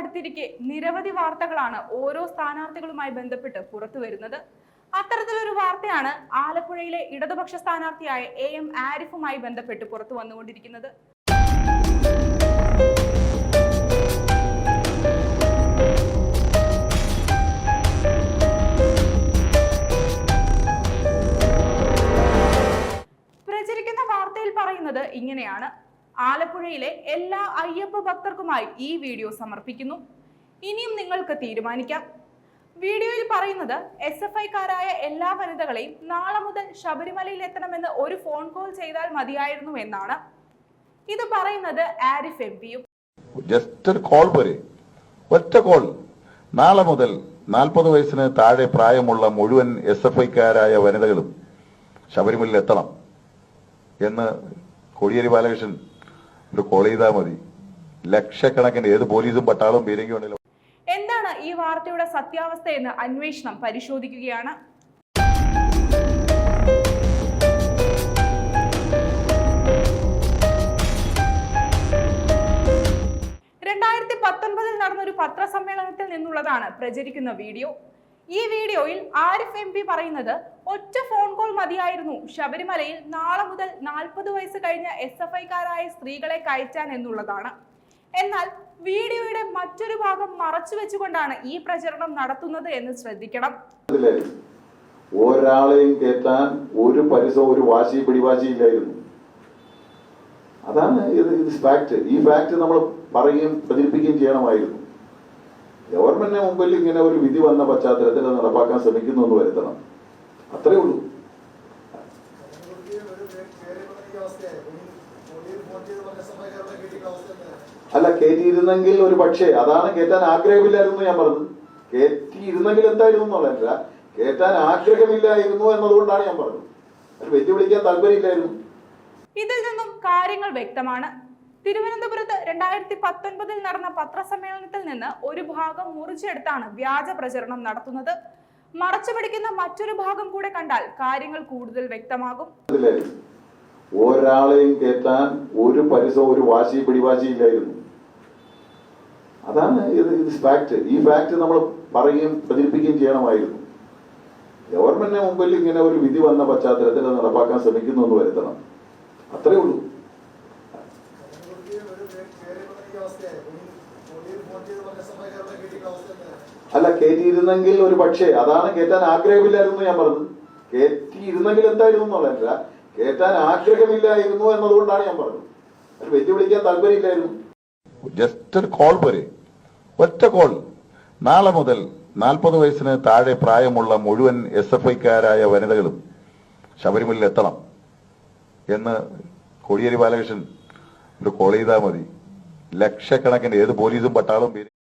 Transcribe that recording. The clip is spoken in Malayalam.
അടുത്തിരിക്കെ നിരവധി വാർത്തകളാണ് ഓരോ സ്ഥാനാർത്ഥികളുമായി ബന്ധപ്പെട്ട് പുറത്തു വരുന്നത്. അത്തരത്തിലൊരു വാർത്തയാണ് ആലപ്പുഴയിലെ ഇടതുപക്ഷ സ്ഥാനാർത്ഥിയായ എ എം ആരിഫുമായി ബന്ധപ്പെട്ട് പുറത്തു വന്നുകൊണ്ടിരിക്കുന്നത്. പ്രചരിക്കുന്ന വാർത്തയിൽ പറയുന്നത് ഇങ്ങനെയാണ്. ആലപ്പുഴയിലെ എല്ലാ അയ്യപ്പ ഭക്തർക്കുമായി ഈ വീഡിയോ സമർപ്പിക്കുന്നു. ഇനിയും നിങ്ങൾക്ക് തീരുമാനിക്കാം. വീഡിയോയിൽ പറയുന്നത് എസ് എഫ് ഐക്കാരായ എല്ലാ വനിതകളെയും നാളെ മുതൽ ശബരിമലയിൽ എത്തണമെന്ന് ഒരു ഫോൺ കോൾ ചെയ്താൽ മതിയായിരുന്നു എന്നാണ്. ഇത് പറയുന്നത് ആരിഫ് എം പിയും. ജസ്റ്റ് കോൾ പോരെ. ഒറ്റ കോൾ നാളെ മുതൽ നാൽപ്പത് വയസ്സിന് താഴെ പ്രായമുള്ള മുഴുവൻ എസ് എഫ് ഐക്കാരായ വനിതകളും ശബരിമലയിൽ എത്തണം എന്ന് കോടിയേരി ബാലകൃഷ്ണൻ ഒരു കോൾ ചെയ്താൽ മതി. ലക്ഷക്കണക്കിന് ഏത് പോലീസും പട്ടാളവും പീരങ്കി ഉണ്ടല്ലോ. എന്താണ് ഈ വാർത്തയുടെ സത്യാവസ്ഥ എന്ന് അന്വേഷണം പരിശോധിക്കുകയാണ്. രണ്ടായിരത്തി പത്തൊൻപതിൽ നടന്ന ഒരു പത്രസമ്മേളനത്തിൽ നിന്നുള്ളതാണ് പ്രചരിക്കുന്ന വീഡിയോ. ഈ വീഡിയോയിൽ ആരിഫ് എം പി പറയുന്നത് ഒറ്റ ഫോൺ കോൾ മതിയായിരുന്നു. ശബരിമലയിൽ നാളെ മുതൽ നാൽപ്പത് വയസ്സ് കഴിഞ്ഞ എസ് എഫ് ഐക്കാരായ സ്ത്രീകളെ കയറ്റാൻ എന്നുള്ളതാണ്. എന്നാൽ വീഡിയോയുടെ മറ്റൊരു ഭാഗം മറച്ചു വെച്ചുകൊണ്ടാണ് ഈ പ്രചരണം നടത്തുന്നത് എന്ന് ശ്രദ്ധിക്കണം. ഒരാളെയും കയറ്റാൻ ഒരു പരിസോ ഒരു വാശി പിടിവാശി ഇല്ലായിരുന്നു. അതാണ് ഫാക്ട് ഈ ഫാക്ട് നമ്മൾ പറയുകയും പ്രചരിപ്പിക്കുകയും ചെയ്യണമായിരുന്നു. ഗവൺമെന്റിന് മുമ്പിൽ ഇങ്ങനെ ഒരു വിധി വന്ന പശ്ചാത്തലത്തിൽ നടപ്പാക്കാൻ ശ്രമിക്കുന്നു എന്ന് വരുത്തണം. അത്രേ ഉള്ളൂ. അല്ല കയറ്റിയിരുന്നെങ്കിൽ ഒരു പക്ഷേ അതാണ് കയറ്റാൻ ആഗ്രഹമില്ലായിരുന്നു ഞാൻ പറഞ്ഞത്. കയറ്റിയിരുന്നെങ്കിൽ എന്തായിരുന്നു എന്നുള്ളതല്ല കയറ്റാൻ ആഗ്രഹമില്ലായിരുന്നു എന്നതുകൊണ്ടാണ് ഞാൻ പറഞ്ഞത്. വെല്ലുവിളിക്കാൻ താല്പര്യമില്ലായിരുന്നു. ഇതിൽ നിന്നും കാര്യങ്ങൾ വ്യക്തമാണ്. തിരുവനന്തപുരത്ത് രണ്ടായിരത്തി പത്തൊൻപതിൽ നടന്ന പത്രസമ്മേളനത്തിൽ നിന്ന് ഒരു ഭാഗം മുറിച്ചെടുത്താണ് വ്യാജ പ്രചരണം നടത്തുന്നത്. മറച്ചു പിടിക്കുന്ന മറ്റൊരു ഭാഗം കൂടെ കണ്ടാൽ കാര്യങ്ങൾ കൂടുതൽ വ്യക്തമാകും. ഒരാളെയും കേട്ടാൻ ഒരു പരിസോ ഒരു വാശി പിടിവാശി ഇല്ലായിരുന്നു. അതാണ് ഫാക്ട് ഈ ഫാക്ട് നമ്മൾ പറയുകയും പ്രചരിപ്പിക്കുകയും ചെയ്യണമായിരുന്നു. ഗവൺമെന്റിന് മുമ്പിൽ ഇങ്ങനെ ഒരു വിധി വന്ന പശ്ചാത്തലത്തിൽ നടപ്പാക്കാൻ ശ്രമിക്കുന്നു എന്ന് വരുത്തണം. അത്രേ ഉള്ളൂ. അല്ല കയറ്റിയിരുന്നെങ്കിൽ ഒരു പക്ഷേ അതാണ് കയറ്റാൻ ആഗ്രഹമില്ലായിരുന്നു ഞാൻ പറഞ്ഞത്. കയറ്റിയിരുന്നെങ്കിൽ എന്തായിരുന്നു എന്നുള്ളതല്ല കയറ്റാൻ ആഗ്രഹമില്ലായിരുന്നു എന്നതുകൊണ്ടാണ് ഞാൻ പറഞ്ഞത്. അത് വെല്ലുവിളിക്കാൻ താല്പര്യമില്ലായിരുന്നു. ജസ്റ്റ് ഒരു കോൾ പോരെ. ഒറ്റ കോൾ നാളെ മുതൽ നാൽപ്പത് വയസ്സിന് താഴെ പ്രായമുള്ള മുഴുവൻ എസ് എഫ് ഐക്കാരായ വനിതകളും ശബരിമലയിൽ എത്തണം എന്ന് കോടിയേരി ബാലകൃഷ്ണൻ ഒരു കോൾ ചെയ്താൽ മതി. ലക്ഷക്കണക്കിന് ഏത് പോലീസും പട്ടാളവും പീരങ്കി